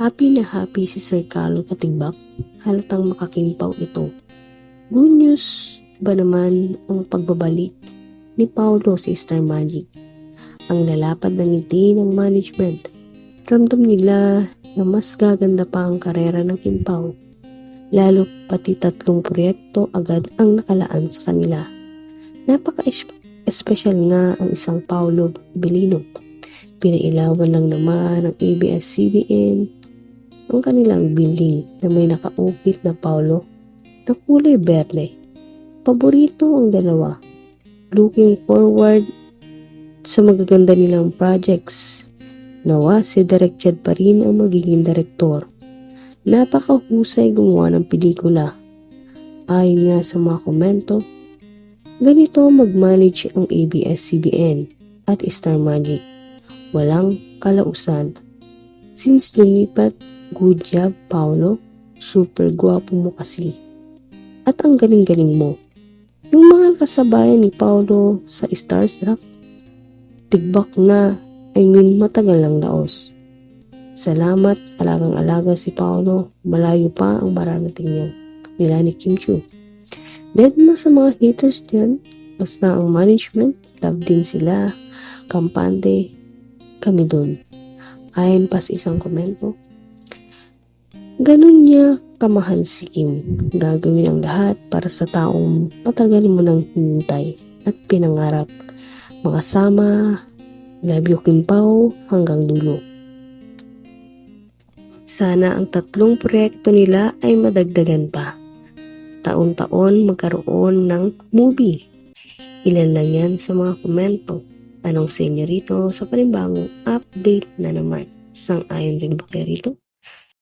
Happy na happy si Sir Carlo Katimbak. Halatang makakimpaw ito. Good news ba naman ang pagbabalik ni Paolo sa Star Magic? Ang lalapad ng ngiti ng management. Ramdam nila na mas gaganda pa ang karera ng Kimpaw. Lalo pati tatlong proyekto agad ang nakalaan sa kanila. Napaka-espesyal nga ang isang Paolo Belino. Pinailawan lang naman ng ABS-CBN ang kanilang building na may nakaukit na Paolo na kulay berde. Paborito ang dalawa. Looking forward sa magaganda nilang projects. Nawa si Direk Chad pa rin ang magiging direktor. Napakahusay gumawa ng pelikula. Ayon nga sa mga komento, ganito mag-manage ang ABS-CBN at Star Magic. Walang kalausan. Since lumipat, good job, Paolo. Super gwapo mo kasi. At ang galing-galing mo. Yung mga kasabayan ni Paolo sa Starstruck, tigbak na, I mean matagal lang laos. Salamat, alagang-alaga si Paolo, malayo pa ang mararating niya. Nila ni Kim Chu. Dead na sa mga haters diyan, basta ang management, love din sila, kampante, kami dun. Ayon pa sa isang komento, ganun niya kamahal si Kim. Gagawin ang lahat para sa taong matagal mo nang hinintay at pinangarap. Makasama, love you Kim Pao hanggang dulo. Sana ang tatlong proyekto nila ay madagdagan pa. Taon-taon magkaroon ng movie. Ilan lang yan sa mga komento. Anong sa inyo rito sa panibagong update na naman? Sang ayon rin ba kayo rito?